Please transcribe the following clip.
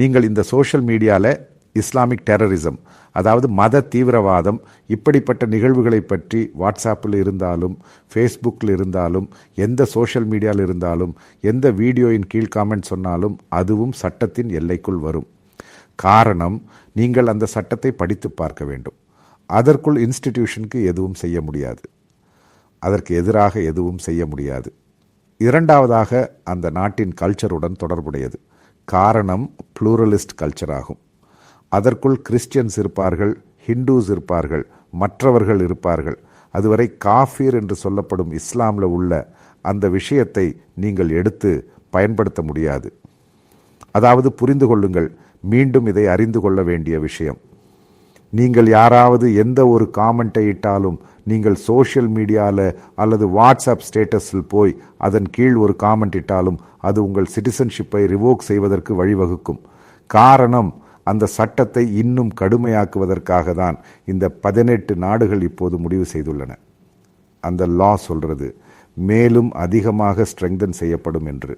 நீங்கள் இந்த சோஷியல் மீடியாவில் இஸ்லாமிக் டெரரிசம் அதாவது மத தீவிரவாதம் இப்படிப்பட்ட நிகழ்வுகளை பற்றி வாட்ஸ்அப்பில் இருந்தாலும் ஃபேஸ்புக்கில் இருந்தாலும் எந்த சோஷியல் மீடியாவில் இருந்தாலும் எந்த வீடியோயின் கீழ் காமெண்ட் சொன்னாலும் அதுவும் சட்டத்தின் எல்லைக்குள் வரும். காரணம் நீங்கள் அந்த சட்டத்தை படித்து பார்க்க வேண்டும். அதற்குள் இன்ஸ்டிடியூஷனுக்கு எதுவும் செய்ய முடியாது. அதற்கு எதிராக எதுவும் செய்ய முடியாது. இரண்டாவதாக அந்த நாட்டின் கல்ச்சருடன் தொடர்புடையது. காரணம் ப்ளூரலிஸ்ட் கல்ச்சர் ஆகும். அதற்குள் கிறிஸ்டியன்ஸ் இருப்பார்கள் ஹிந்துஸ் இருப்பார்கள் மற்றவர்கள் இருப்பார்கள். அதுவரை காஃபீர் என்று சொல்லப்படும் இஸ்லாமில் உள்ள அந்த விஷயத்தை நீங்கள் எடுத்து பயன்படுத்த முடியாது. அதாவது புரிந்து கொள்ளுங்கள் மீண்டும் இதை அறிந்து கொள்ள வேண்டிய விஷயம். நீங்கள் யாராவது எந்த ஒரு காமெண்ட்டை இட்டாலும் நீங்கள் சோஷியல் மீடியாவில் அல்லது வாட்ஸ்அப் ஸ்டேட்டஸில் போய் அதன் கீழ் ஒரு காமெண்ட் இட்டாலும் அது உங்கள் சிட்டிசன்ஷிப்பை ரிவோக் செய்வதற்கு வழிவகுக்கும். காரணம் அந்த சட்டத்தை இன்னும் கடுமையாக்குவதற்காக தான் இந்த பதினெட்டு நாடுகள் இப்போது முடிவு செய்துள்ளன. அந்த லா சொல்கிறது மேலும் அதிகமாக ஸ்ட்ரெங்தன் செய்யப்படும் என்று.